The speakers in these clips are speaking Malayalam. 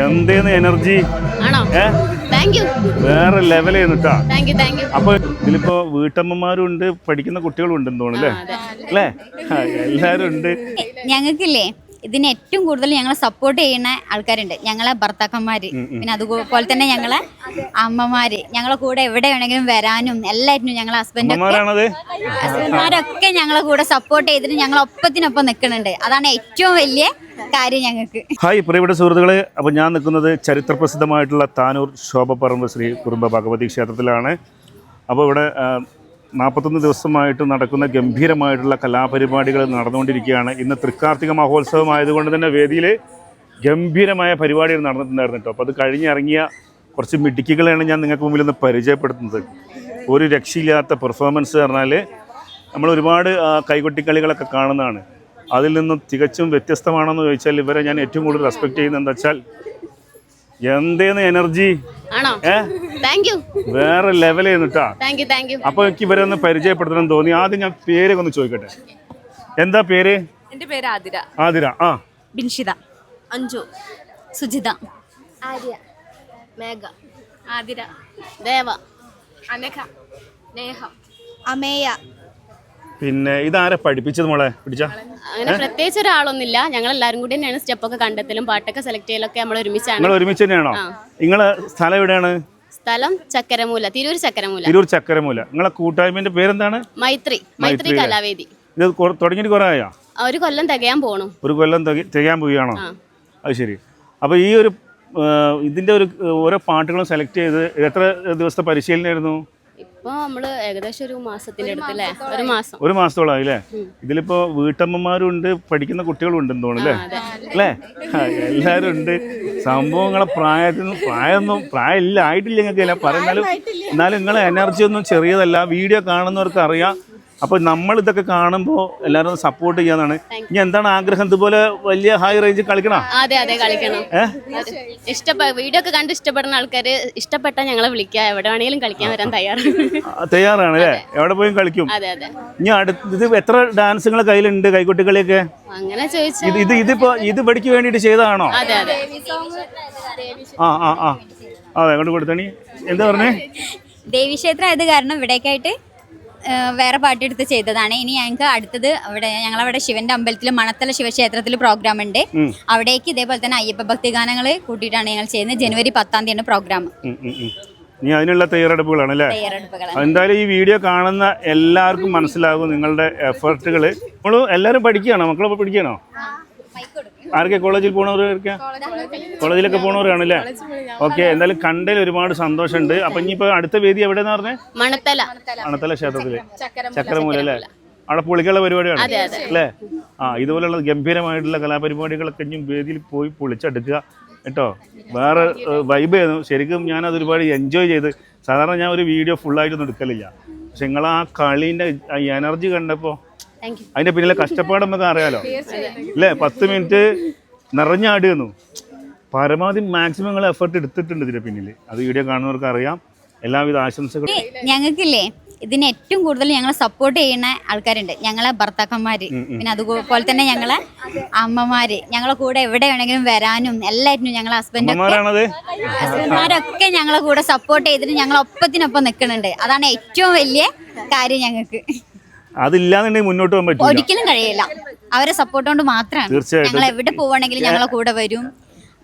എന്തേന്ന് എനർജി? വേറെ ലെവൽ കേട്ടാ യു അപ്പൊ ഇതിലിപ്പോ വീട്ടമ്മമാരും ഉണ്ട് പഠിക്കുന്ന കുട്ടികളും ഉണ്ടെന്ന് തോന്നുന്നു അല്ലേ? അല്ലേ? എല്ലാരും ഉണ്ട് ഞങ്ങൾക്കില്ലേ ഇതിന് ഏറ്റവും കൂടുതൽ ഞങ്ങളെ സപ്പോർട്ട് ചെയ്യുന്ന ആൾക്കാരുണ്ട്. ഞങ്ങളെ ഭർത്താക്കന്മാര്. പിന്നെ അതുപോലെ തന്നെ ഞങ്ങളെ അമ്മമാര്. ഞങ്ങളെ കൂടെ എവിടെ വേണമെങ്കിലും വരാനും എല്ലാറ്റിനും ഞങ്ങളെ ഹസ്ബൻഡ് ഹസ്ബൻഡ്മാരൊക്കെ ഞങ്ങളെ കൂടെ സപ്പോർട്ട് ചെയ്തിട്ട് ഞങ്ങൾ ഒപ്പത്തിനൊപ്പം നിൽക്കുന്നുണ്ട് അതാണ് ഏറ്റവും വലിയ കാര്യം ഞങ്ങൾക്ക്. ഹായ് പ്രിയപ്പെട്ട സുഹൃത്തുക്കളെ. അപ്പോൾ ഞാൻ നിൽക്കുന്നത് ചരിത്ര പ്രസിദ്ധമായിട്ടുള്ള താനൂർ ശോഭ പറമ്പ് ശ്രീ കുറുമ്പ ഭഗവതി ക്ഷേത്രത്തിലാണ്. അപ്പോൾ ഇവിടെ നാൽപ്പത്തൊന്ന് ദിവസമായിട്ട് നടക്കുന്ന ഗംഭീരമായിട്ടുള്ള കലാപരിപാടികൾ നടന്നുകൊണ്ടിരിക്കുകയാണ്. ഇന്ന് തൃക്കാർത്തിക മഹോത്സവം ആയതുകൊണ്ട് തന്നെ വേദിയിൽ ഗംഭീരമായ പരിപാടികൾ നടന്നിട്ടുണ്ടായിരുന്നു കേട്ടോ. അപ്പോൾ അത് കഴിഞ്ഞിറങ്ങിയ കുറച്ച് മിടുക്കികളെയാണ് ഞാൻ നിങ്ങൾക്ക് മുമ്പിൽ ഒന്ന് പരിചയപ്പെടുത്തുന്നത്. ഒരു രക്ഷയില്ലാത്ത പെർഫോമൻസ് പറഞ്ഞാൽ നമ്മൾ ഒരുപാട് കൈകൊട്ടിക്കളികളൊക്കെ കാണുന്നതാണ്. അതിൽ നിന്നും തികച്ചും വ്യത്യസ്തമാണെന്ന് ചോദിച്ചാൽ ഇവരെ ഞാൻ ഏറ്റവും കൂടുതൽ റെസ്പെക്റ്റ് ചെയ്യുന്നത് എന്താ വെച്ചാൽ എന്തേന്ന് എനർജി? വേറെ ലെവൽ കേട്ടാ അപ്പൊ എനിക്ക് ഇവരെ ഒന്ന് പരിചയപ്പെടുത്തണം തോന്നി. ആദ്യം ഞാൻ പേരൊക്കെ ഒന്ന് ചോദിക്കട്ടെ. എന്താ പേര്? എന്റെ പേര് ആതിര. ആതിര ആ. ബിൻഷിത. അഞ്ജു. സുജിത. ആര്യ. മേഘ. ആതിര. ദേവ. അനഘ. നേഹ. അമേയ. പിന്നെ ഇതാരെ പഠിപ്പിച്ചത് മോളെ? പിടിച്ച. അങ്ങനെ പ്രത്യേകിച്ച് ഒരാളൊന്നുമില്ല. ഞങ്ങൾ എല്ലാവരും കൂടി തന്നെയാണ് സ്റ്റെപ്പൊക്കെ കണ്ടെത്തലും പാട്ടൊക്കെ സെലക്ട് ചെയ്യലൊക്കെ നമ്മൾ ഒരുമിച്ചാണ്. നിങ്ങൾ ഒരുമിച്ച് തന്നെയാണോ? നിങ്ങളെ സ്ഥലം എവിടെയാണ്? സ്ഥലം ചക്കരമൂല തിരൂർ ചക്കരമൂല. തിരൂർ ചക്കരമൂല. നിങ്ങളെ കൂട്ടായ്മന്റെ പേരെന്താണ്? മൈത്രി മൈത്രി കലാവേദി. ഇത് തുടങ്ങിയിട്ട് കുറേ ആയോ? ഒരു കൊല്ലം തികയാൻ പോണു. ഒരു കൊല്ലം തിക- തികയാൻ പോവുകയാണോ. അത് ശരി. അപ്പോൾ ഈ ഒരു ഇതിന്റെ ഒരു ഓരോ പാട്ടുകളും സെലക്ട് ചെയ്ത് എത്ര ദിവസത്തെ പരിശീലനമായിരുന്നു നമ്മൾ ഏകദേശം ഒരു മാസത്തിന്റെ അടുത്തല്ലേ ഒരു മാസം. ഒരു മാസത്തോളം അല്ലേ ഇതിലിപ്പോ വീട്ടമ്മമാരും ഉണ്ട് പഠിക്കുന്ന കുട്ടികളും ഉണ്ട് തോന്നുന്നു അല്ലേ എല്ലാരും എല്ലാവരും ഉണ്ട് സംഭവങ്ങളെ പ്രായത്തിൽ പ്രായമൊന്നും പ്രായമില്ല ആയിട്ടില്ല നിങ്ങൾക്ക് ഇല്ല പറയുന്നാലും എന്നാലും നിങ്ങളെ എനർജി ഒന്നും ചെറിയതല്ല. വീഡിയോ കാണുന്നവർക്ക് അറിയാം. അപ്പോൾ നമ്മൾ ഇതൊക്കെ കാണുമ്പോൾ എല്ലാവരും സപ്പോർട്ട് ചെയ്യാന്നാണ്. ഇനി എന്താണ് ആഗ്രഹം? ഇതുപോലെ വലിയ ഹൈ റേഞ്ച് കളിക്കണോ? അതെ അതെ കളിക്കണം. ഇഷ്ടപ്പെട്ട വീഡിയോ ഒക്കെ കണ്ട് ഇഷ്ടപ്പെടുന്ന ആൾക്കാര് ഇഷ്ടപ്പെട്ട ഞങ്ങളെ വിളിക്കുക. എവിടെ വേണമെങ്കിലും കളിക്കാൻ വരാൻ തയ്യാറാണ്. തയ്യാറാണ് അല്ലേ? എവിടെ പോയും കളിക്കും. അതെ അതെ. ഇനി അടുത്ത് ഇത് എത്ര ഡാൻസുകൾ കയ്യിലുണ്ട് കൈക്കുട്ടികളിയൊക്കെ അങ്ങനെ ചോദിച്ചാൽ ഇത് ഇത് ഇതിപ്പോ ഇത് പഠിക്കു വേണ്ടിയിട്ട് ചെയ്തതാണോ? അതെ അതെ. ആ ആ ആ. അതെ അങ്ങോട്ട് കൊടുത്തണി എന്താ പറഞ്ഞേ? ദേവീക്ഷേത്രം ആയത് കാരണം ഇവിടേക്കായിട്ട് ആ, പാട്ട് എടുത്ത് ചെയ്തതാണ്. ഇനി ഞങ്ങൾക്ക് അടുത്തത് അവിടെ ഞങ്ങളവിടെ ശിവന്റെ അമ്പലത്തിൽ മണത്തല ശിവക്ഷേത്രത്തിൽ പ്രോഗ്രാം ഉണ്ട്. അവിടേക്ക് ഇതേപോലെ തന്നെ അയ്യപ്പ ഭക്തി ഗാനങ്ങൾ കൂട്ടിയിട്ടാണ് ഞങ്ങൾ ചെയ്യുന്നത്. ജനുവരി പത്താം തീയതിയാണ് പ്രോഗ്രാം. ഇനി അതിനുള്ള തയ്യാറെടുപ്പുകളാണ് അല്ലേ? എന്തായാലും ഈ വീഡിയോ കാണുന്ന എല്ലാവർക്കും മനസ്സിലാകും നിങ്ങളുടെ എഫേർട്ടുകൾ നമ്മൾ എല്ലാവരും പഠിക്കുകയാണോ? മക്കളൊക്കെ പഠിക്കുകയാണോ? ആരൊക്കെ കോളേജിൽ പോണവരൊക്കെ കോളേജിലൊക്കെ പോണവരാണല്ലേ? ഓക്കെ എന്തായാലും കണ്ടതിൽ ഒരുപാട് സന്തോഷമുണ്ട്. അപ്പൊ ഇനിയിപ്പോ അടുത്ത വേദി എവിടെ പറഞ്ഞേ? മണത്തല. മണത്തല ക്ഷേത്രത്തിൽ. ചക്രമൂല അല്ലേ അവിടെ പൊളിക്കുള്ള പരിപാടിയാണ്? അല്ലേ? ആ ഇതുപോലുള്ള ഗംഭീരമായിട്ടുള്ള കലാപരിപാടികളൊക്കെ ഇനിയും വേദിയിൽ പോയി പൊളിച്ചെടുക്കുക. കേട്ടോ? വേറെ വൈബ് ആയിരുന്നു ശരിക്കും ഞാൻ അത് ഒരുപാട് എൻജോയ് ചെയ്ത് സാധാരണ ഞാൻ ഒരു വീഡിയോ ഫുള്ളായിട്ടൊന്നും എടുക്കലില്ല. പക്ഷെ നിങ്ങൾ ആ കളീന്റെ എനർജി കണ്ടപ്പോൾ അതിന്റെ പിന്നിലെ കഷ്ടപ്പാട് നമുക്ക് അറിയാലോ? അല്ലേ പത്ത് മിനിറ്റ് നിറഞ്ഞാടുന്നു പരമാവധി മാക്സിമം നിങ്ങൾ എഫർട്ട് എടുത്തിട്ടുണ്ട് ഇതിന്റെ പിന്നിൽ അത് വീഡിയോ കാണുന്നവർക്ക് അറിയാം. എല്ലാവിധ ആശംസകളും. ഞങ്ങൾക്കില്ലേ ഇതിന് ഏറ്റവും കൂടുതൽ ഞങ്ങളെ സപ്പോർട്ട് ചെയ്യുന്ന ആൾക്കാരുണ്ട്. ഞങ്ങളെ ഭർത്താക്കന്മാര്. പിന്നെ അതുപോലെ തന്നെ ഞങ്ങളെ അമ്മമാര്. ഞങ്ങളെ കൂടെ എവിടെ വേണമെങ്കിലും വരാനും എല്ലാറ്റിനും ഞങ്ങളെ ഹസ്ബൻഡ് ഹസ്ബൻഡ്മാരൊക്കെ ഞങ്ങളെ കൂടെ സപ്പോർട്ട് ചെയ്തിട്ട് ഞങ്ങൾ ഒപ്പത്തിനൊപ്പം നിൽക്കുന്നുണ്ട്. അതാണ് ഏറ്റവും വലിയ കാര്യം ഞങ്ങൾക്ക്. അതില്ലാന്നുണ്ടെങ്കിൽ മുന്നോട്ട് പോകാൻ പറ്റും ഒരിക്കലും കഴിയില്ല. അവരെ സപ്പോർട്ട് കൊണ്ട് മാത്രമാണ്. തീർച്ചയായിട്ടും. ഞങ്ങൾ എവിടെ പോവാണെങ്കിലും ഞങ്ങളെ കൂടെ വരും.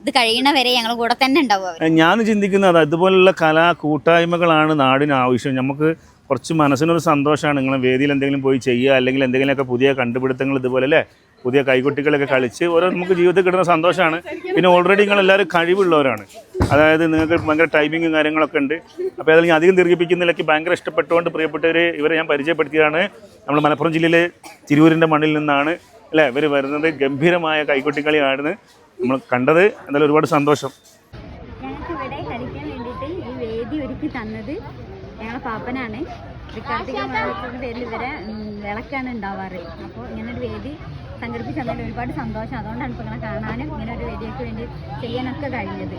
ഇത് കഴിയണ വരെ ഞങ്ങളെ കൂടെ തന്നെ ഉണ്ടാവും ഞാൻ ചിന്തിക്കുന്നത് അതുപോലുള്ള കലാ കൂട്ടായ്മകളാണ് നാടിന് ആവശ്യം. നമുക്ക് കുറച്ച് മനസ്സിനൊരു സന്തോഷമാണ്. നിങ്ങൾ വേദിയിൽ എന്തെങ്കിലും പോയി ചെയ്യുക അല്ലെങ്കിൽ എന്തെങ്കിലുമൊക്കെ പുതിയ കണ്ടുപിടുത്തങ്ങൾ ഇതുപോലെ അല്ലേ? പുതിയ കൈകുട്ടികളൊക്കെ കളിച്ച് ഓരോ നമുക്ക് ജീവിതത്തിൽ കിട്ടുന്ന സന്തോഷമാണ്. പിന്നെ ഓൾറെഡി നിങ്ങൾ എല്ലാവരും കഴിവുള്ളവരാണ്. അതായത് നിങ്ങൾക്ക് ഭയങ്കര ടൈമിങ്ങും കാര്യങ്ങളൊക്കെ ഉണ്ട്. അപ്പോൾ അതിൽ ഞാൻ അധികം ദീർഘിപ്പിക്കുന്നതിലേക്ക് ഭയങ്കര ഇഷ്ടപ്പെട്ടുകൊണ്ട് പ്രിയപ്പെട്ടവർ ഇവരെ ഞാൻ പരിചയപ്പെടുത്തിയതാണ്. നമ്മൾ മലപ്പുറം ജില്ലയിലെ തിരൂരിന്റെ മണ്ണിൽ നിന്നാണ് അല്ലേ? ഇവർ വരുന്നത് ഗംഭീരമായ കൈകൊട്ടിക്കളിയാണ് നമ്മൾ കണ്ടത്. എന്തായാലും ഒരുപാട് സന്തോഷം. ഞങ്ങൾക്ക് ഇവിടെ കളിക്കാൻ വേണ്ടിയിട്ട് ഈ വേദി ഒരുക്കി പാപ്പനാണ്. കാർത്തിക പേരിൽ ഇവരെ വിളക്കാണ് ഉണ്ടാവാറ്. അപ്പോൾ ഇങ്ങനൊരു വേദി സംഘടിപ്പിച്ച് തന്നതിൽ ഒരുപാട് സന്തോഷം. അതുകൊണ്ടാണ് ഇപ്പോൾ ഇങ്ങനെ കാണാനും ഇങ്ങനെ ഒരു വേദിയൊക്കെ വേണ്ടി ചെയ്യാനൊക്കെ കഴിഞ്ഞത്.